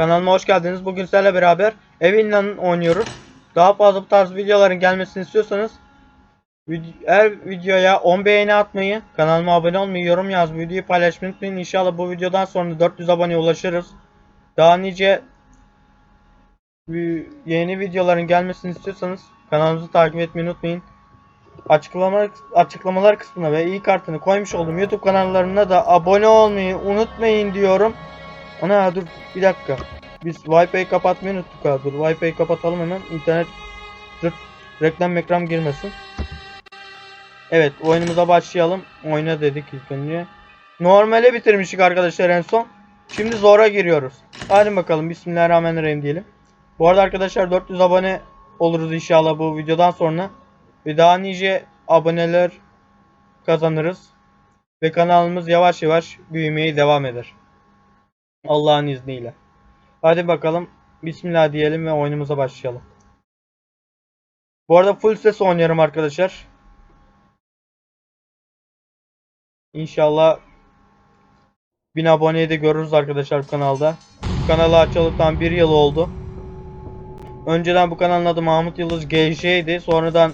Kanalıma hoş geldiniz. Bugün sizlerle beraber Evin'le oynuyoruz. Daha fazla bu tarz videoların gelmesini istiyorsanız her videoya 10 beğeni atmayı, kanalıma abone olmayı, yorum yazmayı, videoyu paylaşmayı unutmayın. İnşallah bu videodan sonra 400 aboneye ulaşırız. Daha nice yeni videoların gelmesini istiyorsanız kanalımızı takip etmeyi unutmayın. Açıklamalar, açıklamalar kısmına ve iyi kartını koymuş olduğum YouTube kanallarına da abone olmayı unutmayın diyorum. Ana dur bir dakika. Biz Wi-Fi'yi kapatmayı unuttuk abi. Dur Wi-Fi'yi kapatalım hemen. İnternet dur, reklam ekran girmesin. Evet oyunumuza başlayalım. Oyna dedik ilk önce. Normale bitirmiştik arkadaşlar en son. Şimdi zora giriyoruz. Hadi bakalım Bismillahirrahmanirrahim diyelim. Bu arada arkadaşlar 400 abone oluruz inşallah bu videodan sonra. Ve daha nice aboneler kazanırız. Ve kanalımız yavaş yavaş büyümeye devam eder. Allah'ın izniyle. Hadi bakalım. Bismillah diyelim ve oyunumuza başlayalım. Bu arada full ses oynuyorum arkadaşlar. İnşallah 1000 aboneyi de görürüz arkadaşlar bu kanalda. Bu kanalı açalı tam bir yıl oldu. Önceden bu kanalın adı Mahmut Yıldız GJ'ydi. Sonradan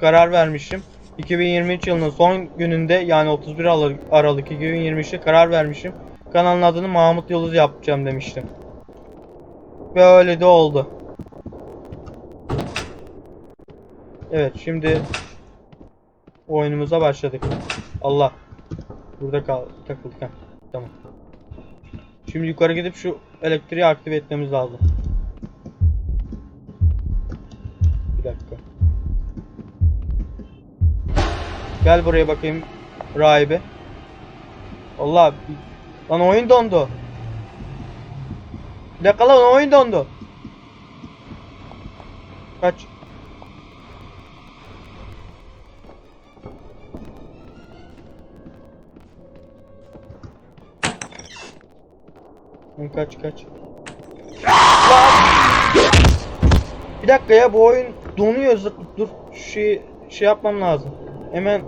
karar vermişim. 2023 yılının son gününde yani 31 Aralık, Aralık 2023'te karar vermişim. Kanalın adını Mahmut Yıldız yapacağım demiştim. Ve öyle de oldu. Evet şimdi oyunumuza başladık. Allah. Burada kal takıldık. ha. Tamam. Şimdi yukarı gidip şu elektriği aktive etmemiz lazım. Bir dakika. Gel buraya bakayım rahibe. Allah lan oyun dondu. Bir dakika lan oyun dondu. Kaç. Kaç kaç. Lan! Bir dakika ya bu oyun donuyor zıp dur şey, şey yapmam lazım. Hemen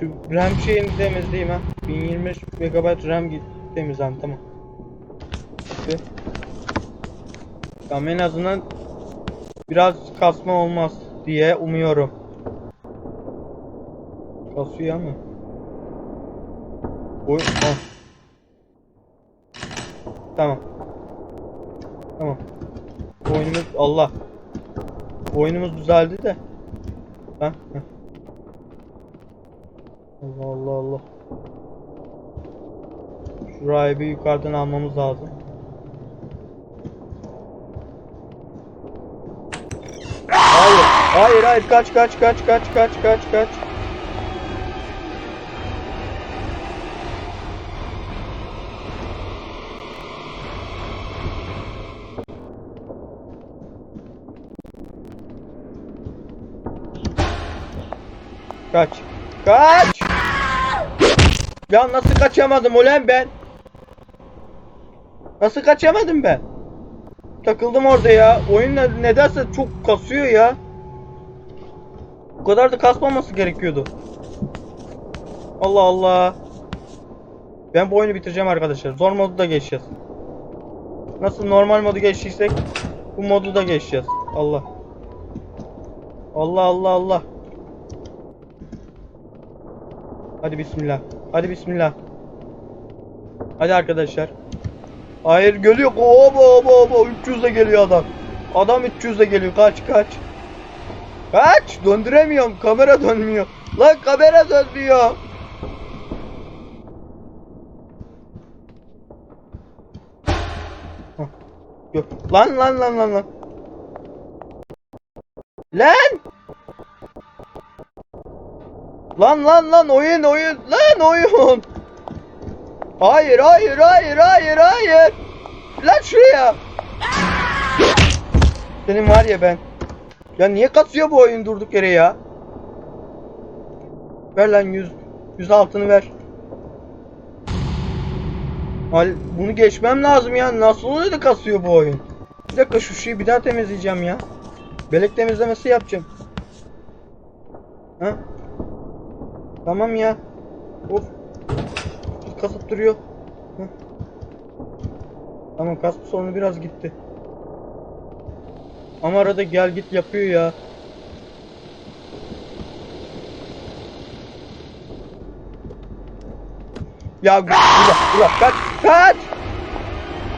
şu RAM şeyini temizleyeyim ha. 1025 MB RAM temizlen tamam. Bitti. Tamam en azından biraz kasma olmaz diye umuyorum. Kasıyor ama. Oyun ah. Tamam. Tamam. Oyunumuz Allah. Oyunumuz düzeldi de. Heh, heh. Allah Allah. Şurayı bir yukarıdan almamız lazım. Hayır. Hayır hayır kaç kaç kaç kaç kaç kaç kaç. Kaç. Kaç. Ya nasıl kaçamadım ulan ben? Nasıl kaçamadım ben? Takıldım orada ya. Oyun ne- nedense çok kasıyor ya. Bu kadar da kasmaması gerekiyordu. Allah Allah. Ben bu oyunu bitireceğim arkadaşlar. Zor modu da geçeceğiz. Nasıl normal modu geçtiysek bu modu da geçeceğiz. Allah. Allah Allah Allah. Hadi bismillah. Hadi bismillah. Hadi arkadaşlar. Hayır geliyor. Oba oba oba 300 de geliyor adam. Adam 300 de geliyor. Kaç kaç. Kaç. Döndüremiyorum. Kamera dönmüyor. Lan kamera dönmüyor. Yok. Lan lan lan lan lan. Lan. Lan lan lan oyun oyun lan oyun. Hayır hayır hayır hayır hayır. Lan şuraya. Senin var ya ben. Ya niye kasıyor bu oyun durduk yere ya? Ver lan 100 100 altını ver. Hal bunu geçmem lazım ya. Nasıl oluyor da kasıyor bu oyun? Bir dakika şu şeyi bir daha temizleyeceğim ya. Belek temizlemesi yapacağım. Ha? Tamam ya. Of. Kasıp duruyor. Heh. Tamam kasma sorunu biraz gitti. Ama arada gel git yapıyor ya. Ya ula ula kaç kaç.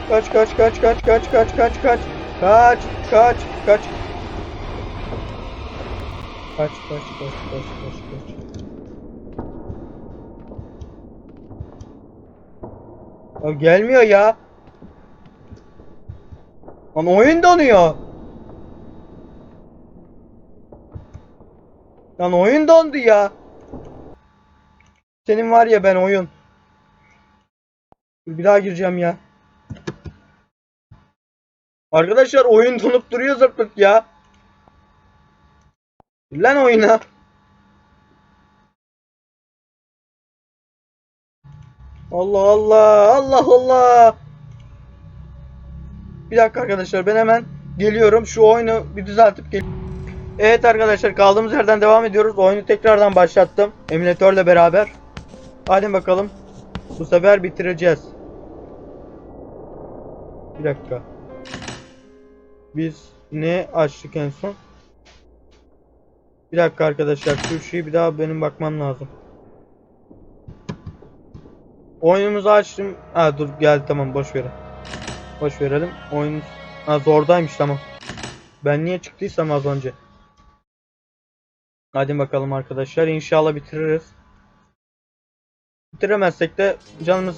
Kaç kaç kaç kaç kaç kaç kaç kaç. Kaç kaç kaç. Kaç kaç kaç kaç kaç kaç. Ya gelmiyor ya. Lan oyun donuyor. Lan oyun dondu ya. Senin var ya ben oyun. Bir daha gireceğim ya. Arkadaşlar oyun donup duruyor zırpık ya. Lan oyuna. Allah Allah Allah Allah. Bir dakika arkadaşlar ben hemen geliyorum. Şu oyunu bir düzeltip gel. Evet arkadaşlar kaldığımız yerden devam ediyoruz. Oyunu tekrardan başlattım. Emülatörle beraber. Hadi bakalım. Bu sefer bitireceğiz. Bir dakika. Biz ne açtık en son? Bir dakika arkadaşlar şu şeyi bir daha benim bakmam lazım. Oyunumuzu açtım. Ha dur geldi tamam boş verin. Boş verelim. Oyun ha zordaymış tamam. Ben niye çıktıysam az önce. Hadi bakalım arkadaşlar inşallah bitiririz. Bitiremezsek de canımız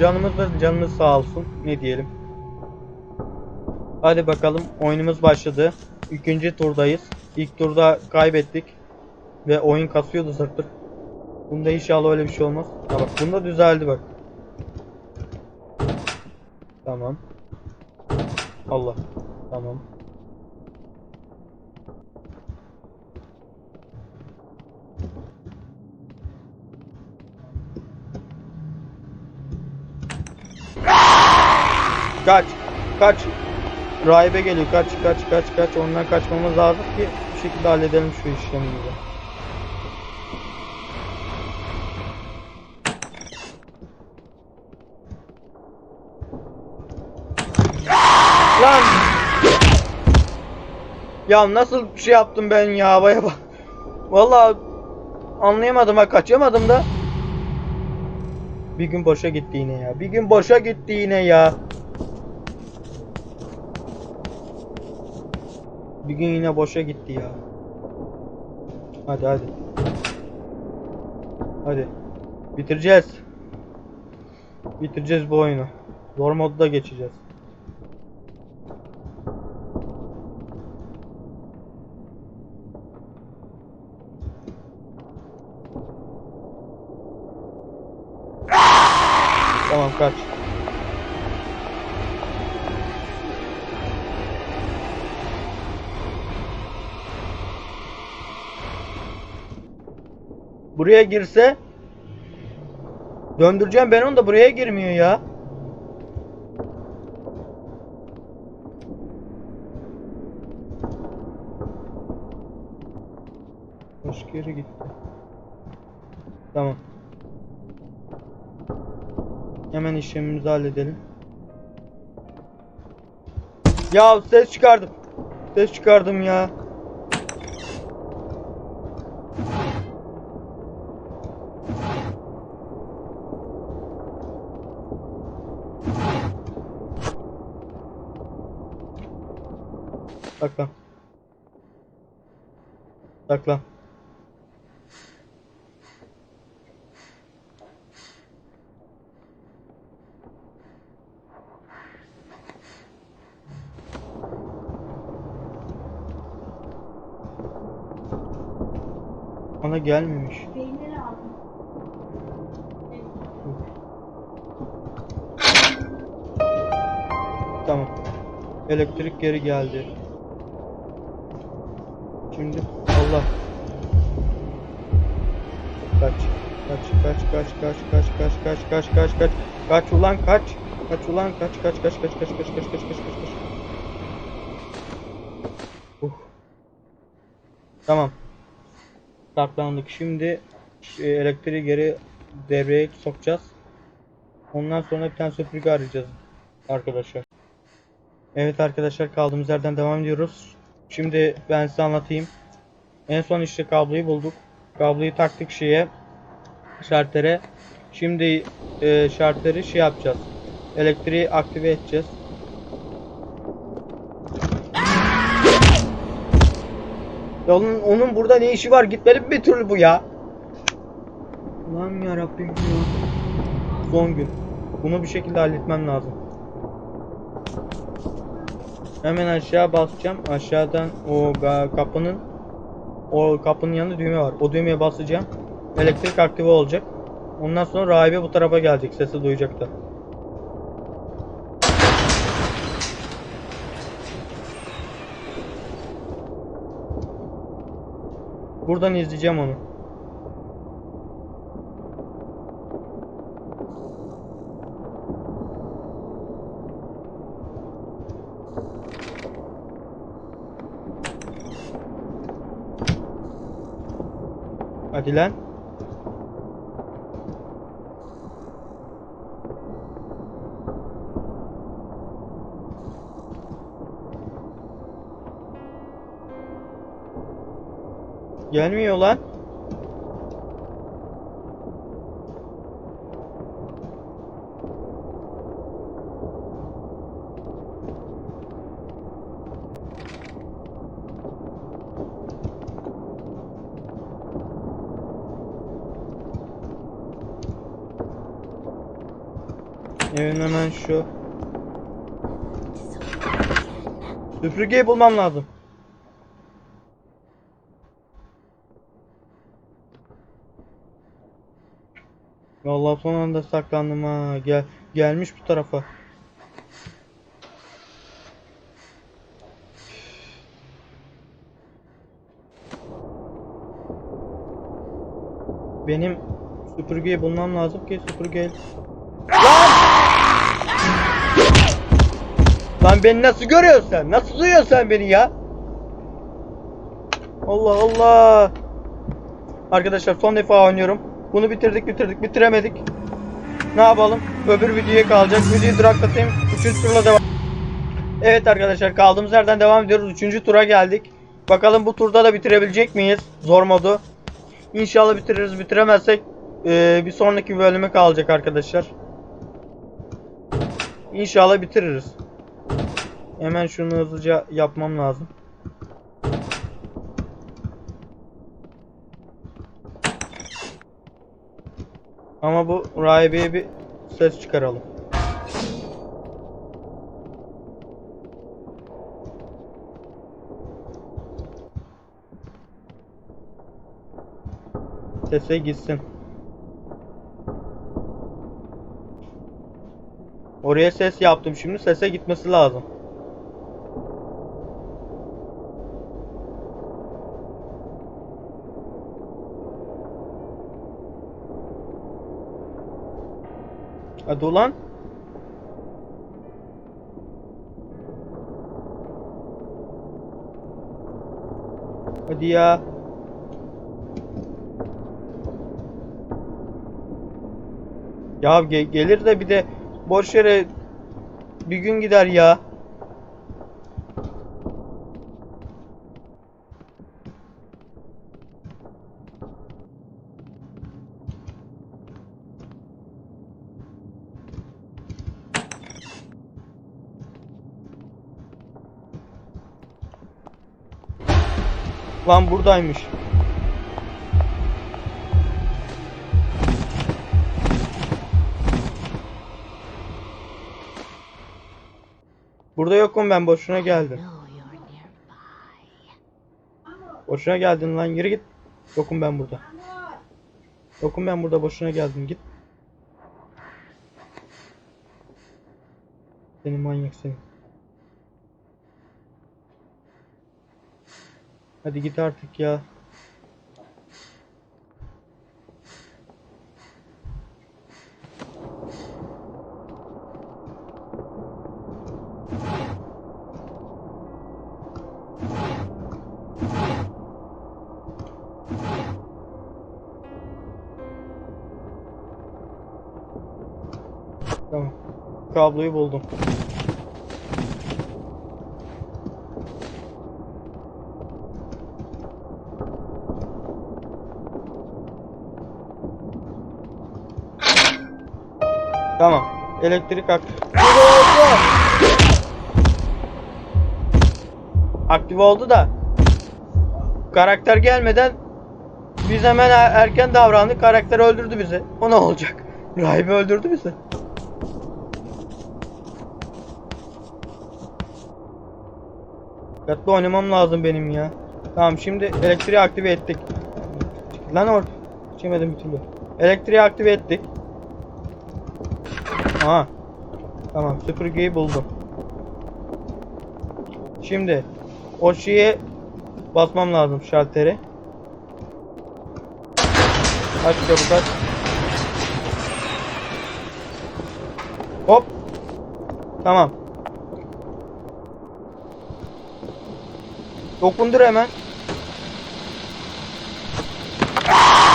canımız ve canımız sağ olsun. Ne diyelim. Hadi bakalım oyunumuz başladı. İkinci turdayız. İlk turda kaybettik. Ve oyun kasıyordu zırtır. Bunda inşallah öyle bir şey olmaz. Ha bak bunda düzeldi bak. Tamam. Allah. Tamam. Kaç. Kaç. Rahibe geliyor. Kaç kaç kaç kaç. Ondan kaçmamız lazım ki bir şekilde halledelim şu işlemimizi. Lan! Ya nasıl şey yaptım ben ya havaya bak. Vallahi anlayamadım ha kaçamadım da. Bir gün boşa gitti yine ya. Bir gün boşa gitti yine ya. Bir gün yine boşa gitti ya. Hadi hadi. Hadi. Bitireceğiz. Bitireceğiz bu oyunu. Zor modda geçeceğiz. Tamam kaç. Buraya girse döndüreceğim ben onu da buraya girmiyor ya. Başka yere gitti. Tamam. Hemen işlemimizi halledelim. Ya ses çıkardım. Ses çıkardım ya. Saklan. Saklan. Gelmemiş. Tamam. Elektrik geri geldi. Şimdi Allah. Kaç. Kaç kaç kaç kaç kaç kaç kaç kaç kaç kaç kaç ulan kaç kaç ulan kaç kaç kaç kaç kaç kaç kaç kaç kaç kaç kaç Uh. Tamam. Saklandık. Şimdi e, elektriği geri devreye sokacağız. Ondan sonra bir tane süpürge arayacağız arkadaşlar. Evet arkadaşlar kaldığımız yerden devam ediyoruz. Şimdi ben size anlatayım. En son işte kabloyu bulduk. Kabloyu taktık şeye. Şartere. Şimdi e, şarteri şey yapacağız. Elektriği aktive edeceğiz. Ya onun, onun burada ne işi var? Gitmeli bir türlü bu ya? Lan ya Rabbim ya. Son gün. Bunu bir şekilde halletmem lazım. Hemen aşağı basacağım. Aşağıdan o kapının o kapının yanında düğme var. O düğmeye basacağım. Elektrik aktive olacak. Ondan sonra rahibe bu tarafa gelecek. Sesi duyacak da. Buradan izleyeceğim onu. Hadi lan. Gelmiyor lan. Evin hemen şu. Süpürgeyi bulmam lazım. Vallahi son anda saklandım ha. Gel gelmiş bu tarafa. Benim süpürgeyi bulmam lazım ki süpürge. Lan! Beni nasıl görüyorsun sen? Nasıl duyuyorsun beni ya? Allah Allah. Arkadaşlar son defa oynuyorum. Bunu bitirdik bitirdik bitiremedik. Ne yapalım? Öbür videoya kalacak. Videoyu duraklatayım. Üçüncü turla devam. Evet arkadaşlar kaldığımız yerden devam ediyoruz. Üçüncü tura geldik. Bakalım bu turda da bitirebilecek miyiz? Zor modu. İnşallah bitiririz. Bitiremezsek eee, bir sonraki bölüme kalacak arkadaşlar. İnşallah bitiririz. Hemen şunu hızlıca yapmam lazım. Ama bu rahibeye bir ses çıkaralım. Sese gitsin. Oraya ses yaptım şimdi sese gitmesi lazım. Hadi ulan. Hadi ya. Ya ge- gelir de bir de boş yere bir gün gider ya. Lan buradaymış. Burada yokum ben boşuna geldim. Boşuna geldin lan yürü git. Yokum ben burada. Yokum ben burada boşuna geldim git. Seni manyak seni. Hadi git artık ya. Tamam. Kabloyu buldum. Tamam. Elektrik ak-. Aktive oldu da karakter gelmeden biz hemen er- erken davrandık. Karakter öldürdü bizi. O ne olacak? Rahibi öldürdü bizi. Dikkatli oynamam lazım benim ya. Tamam şimdi elektriği aktive ettik. Lan or. Çemedim bir türlü. Elektriği aktive ettik. Aha. Tamam süpürgeyi buldum. Şimdi o şeye basmam lazım şalteri. Aç çabuk aç. Hop. Tamam. Dokundur hemen. Hop.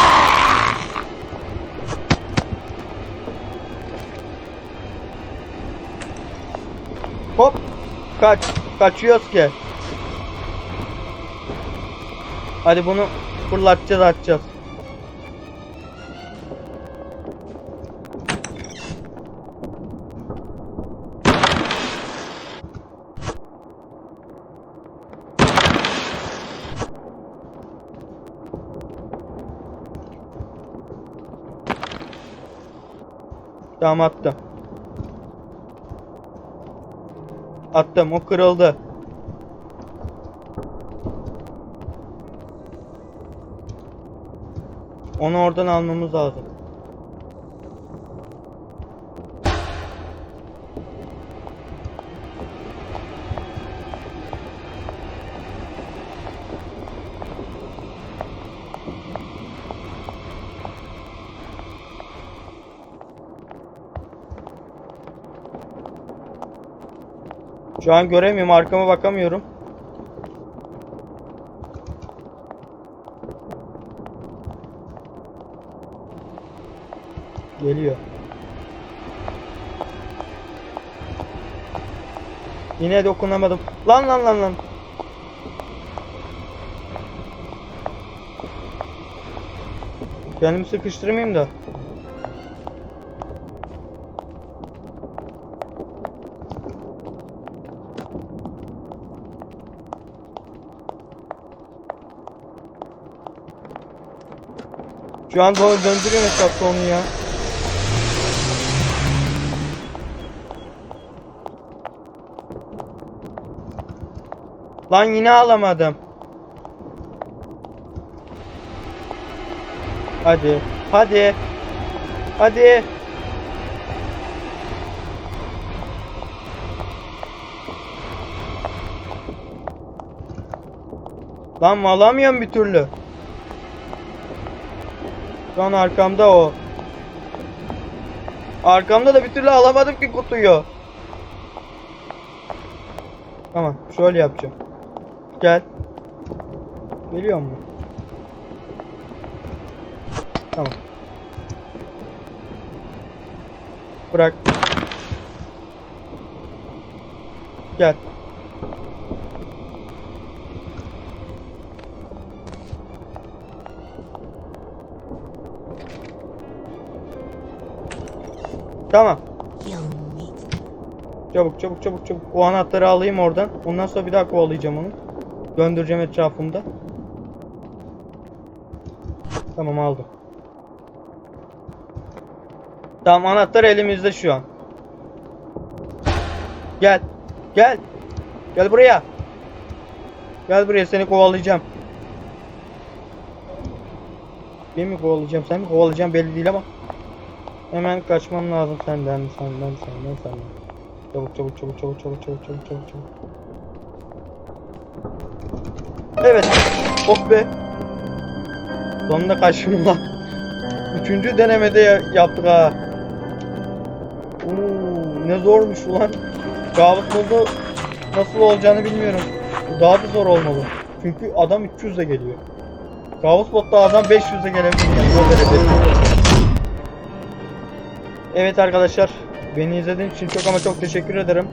Kaç. Kaçıyoruz ki. Hadi bunu fırlatacağız atacağız. Tamam attım. Attım o kırıldı. Onu oradan almamız lazım. Şu an göremiyorum arkama bakamıyorum. Geliyor. Yine dokunamadım. Lan lan lan lan. Kendimi sıkıştırmayayım da. Şu an dö- döndürüyorum etrafta onu ya. Lan yine alamadım. Hadi. Hadi. Hadi. Lan alamıyorum bir türlü. Şu an arkamda o. Arkamda da bir türlü alamadım ki kutuyu. Tamam şöyle yapacağım. Gel. Geliyor mu? Tamam. Bırak. Gel. Tamam. Çabuk çabuk çabuk çabuk. O anahtarı alayım oradan. Ondan sonra bir daha kovalayacağım onu. Döndüreceğim etrafımda. Tamam aldım. Tamam anahtar elimizde şu an. Gel. Gel. Gel buraya. Gel buraya seni kovalayacağım. Ben mi kovalayacağım sen mi kovalayacağım belli değil ama. Hemen kaçmam lazım senden senden senden senden. Çabuk çabuk çabuk çabuk çabuk çabuk çabuk çabuk çabuk. Evet. Oh be. Sonunda kaçtım lan. Üçüncü denemede ya- yaptık ha. Oo, ne zormuş ulan. Kabus modu nasıl olacağını bilmiyorum. Bu daha da zor olmalı. Çünkü adam 300'e geliyor. Kabus modda adam 500'e gelebilir. Yani. Evet arkadaşlar. Beni izlediğiniz için çok ama çok teşekkür ederim.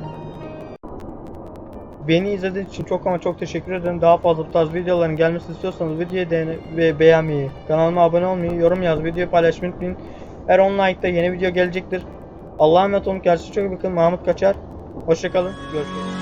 Beni izlediğiniz için çok ama çok teşekkür ederim. Daha fazla bu tarz videoların gelmesini istiyorsanız videoyu beğeni ve beğenmeyi, kanalıma abone olmayı, yorum yaz, videoyu paylaşmayı unutmayın. Her 10 like'da yeni video gelecektir. Allah'a emanet olun. Kendinize çok bakın. Mahmut Kaçar. Hoşçakalın. Görüşürüz.